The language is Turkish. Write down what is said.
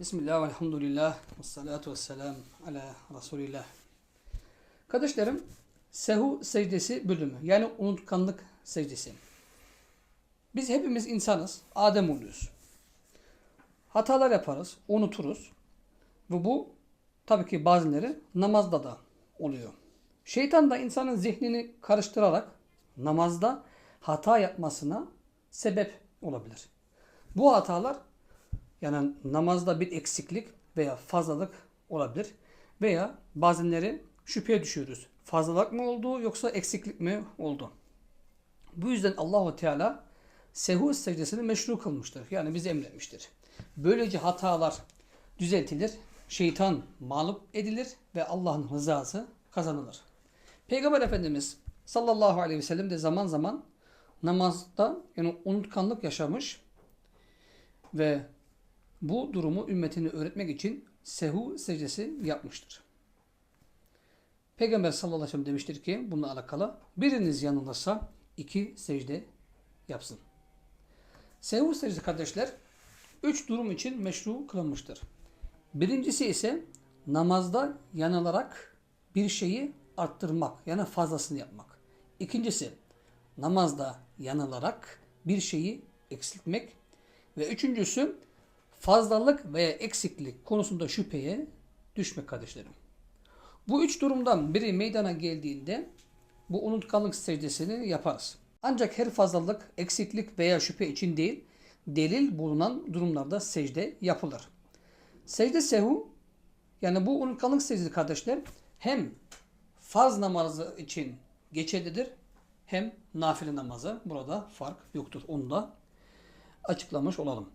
Bismillah ve elhamdülillah ve salatu ve selam ala Resulillah. Kardeşlerim, sehu secdesi bölümü yani unutkanlık secdesi. Biz hepimiz insanız, Adem oluyoruz. Hatalar yaparız, unuturuz. Ve bu tabii ki bazıları namazda da oluyor. Şeytan da insanın zihnini karıştırarak namazda hata yapmasına sebep olabilir. Bu hatalar yani namazda bir eksiklik veya fazlalık olabilir. Veya bazenleri şüpheye düşüyoruz. Fazlalık mı oldu yoksa eksiklik mi oldu? Bu yüzden Allahu Teala sehu secdesini meşru kılmıştır. Yani bize emretmiştir. Böylece hatalar düzeltilir, şeytan mağlup edilir ve Allah'ın rızası kazanılır. Peygamber Efendimiz sallallahu aleyhi ve sellem de zaman zaman namazda yani unutkanlık yaşamış ve bu durumu ümmetine öğretmek için sehu secdesi yapmıştır. Peygamber sallallahu aleyhi ve sellem demiştir ki bununla alakalı biriniz yanılırsa iki secde yapsın. Sehu secdesi kardeşler üç durum için meşru kılınmıştır. Birincisi ise namazda yanılarak bir şeyi arttırmak yani fazlasını yapmak. İkincisi namazda yanılarak bir şeyi eksiltmek ve üçüncüsü fazlalık veya eksiklik konusunda şüpheye düşmek kardeşlerim. Bu üç durumdan biri meydana geldiğinde bu unutkanlık secdesini yaparız. Ancak her fazlalık, eksiklik veya şüphe için değil, delil bulunan durumlarda secde yapılır. Secde sehu yani bu unutkanlık secdesi kardeşler hem farz namazı için geçerlidir hem nafile namazı. Burada fark yoktur. Onu da açıklamış olalım.